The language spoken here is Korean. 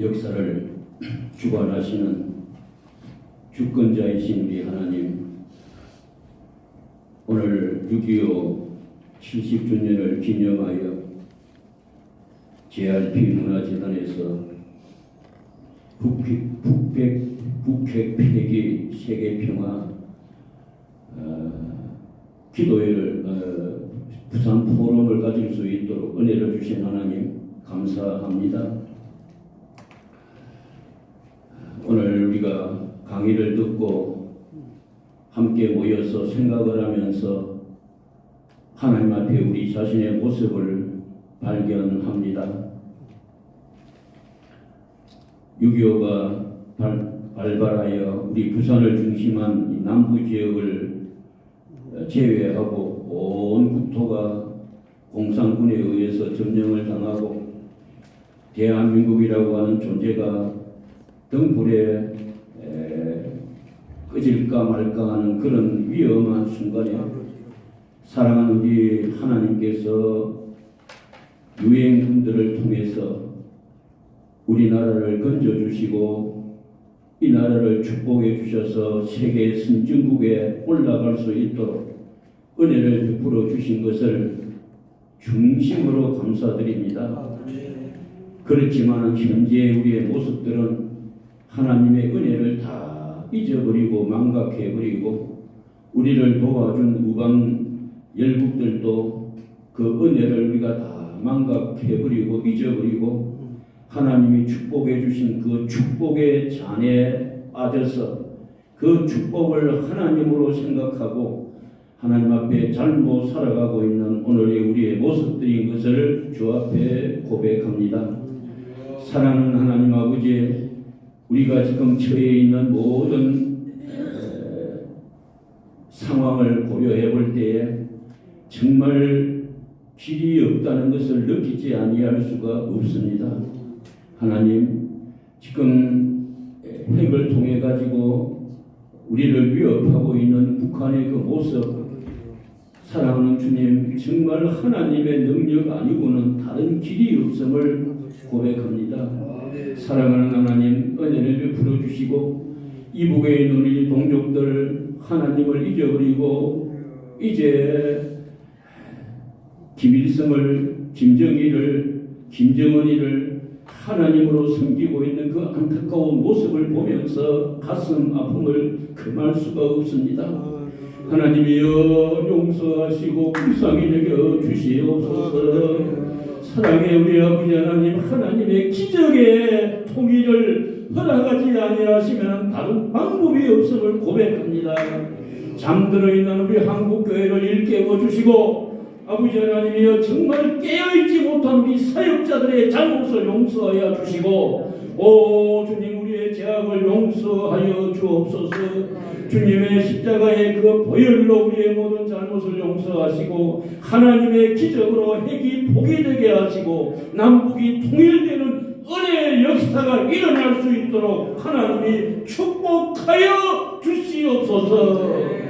역사를 주관하시는 주권자이신 우리 하나님 오늘 6.25 70주년을 기념하여 JRP 문화재단에서 북핵, 북핵, 북핵 폐기 세계평화 어, 기도회를 어, 부산 포럼을 가질 수 있도록 은혜를 주신 하나님 감사합니다. 오늘 우리가 강의를 듣고 함께 모여서 생각을 하면서 하나님 앞에 우리 자신의 모습을 발견합니다. 6.25가 발발하여 우리 부산을 중심한 이 남부 지역을 제외하고 온 국토가 공산군에 의해서 점령을 당하고 대한민국이라고 하는 존재가 등불에 에, 꺼질까 말까 하는 그런 위험한 순간에 사랑하는 우리 하나님께서 유행군들을 통해서 우리나라를 건져주시고 이 나라를 축복해 주셔서 세계 선진국에 올라갈 수 있도록 은혜를 베풀어 주신 것을 중심으로 감사드립니다. 그렇지만 현재 우리의 모습들은 하나님의 은혜를 다 잊어버리고 망각해버리고 우리를 도와준 우방 열국들도 그 은혜를 우리가 다 망각해버리고 잊어버리고 하나님이 축복해 주신 그 축복의 잔에 빠져서 그 축복을 하나님으로 생각하고 하나님 앞에 잘못 살아가고 있는 오늘의 우리의 모습들인 것을 주 앞에 고백합니다. 사랑하는 하나님 아버지, 우리가 지금 처해 있는 모든 에, 상황을 고려해 볼 때에 정말 길이 없다는 것을 느끼지 아니할 수가 없습니다. 하나님, 지금 핵을 통해 가지고 우리를 위협하고 있는 북한의 그 모습, 사랑하는 주님, 정말 하나님의 능력 아니고는 다른 길이 없음을 고백합니다. 사랑하는 하나님, 은혜를 베풀어 주시고 이북에 있는 우리 동족들 하나님을 잊어버리고 이제 김일성을, 김정일을, 김정은이를 하나님으로 섬기고 있는 그 안타까운 모습을 보면서 가슴 아픔을 금할 수가 없습니다. 하나님이여 용서하시고 불쌍히 여겨 주시옵소서. 사랑의 우리 아버지 하나님 하나님의 기적의 통일을 허락하지 아니하시면 다른 방법이 없음을 고백합니다. 잠들어 있는 우리 한국 교회를 일깨워 주시고 아버지 하나님이여 정말 깨어있지 못한 우리 사역자들의 잘못을 용서하여 주시고 오 주님 우리의 죄악을 용서하여 주옵소서. 주님의 십자가의 그 보혈로 우리의 모든 잘못을 용서하시고 하나님의 기적으로 핵이 포기되게 하시고 남북이 통일되는 은혜의 역사가 일어날 수 있도록 하나님이 축복하여 주시옵소서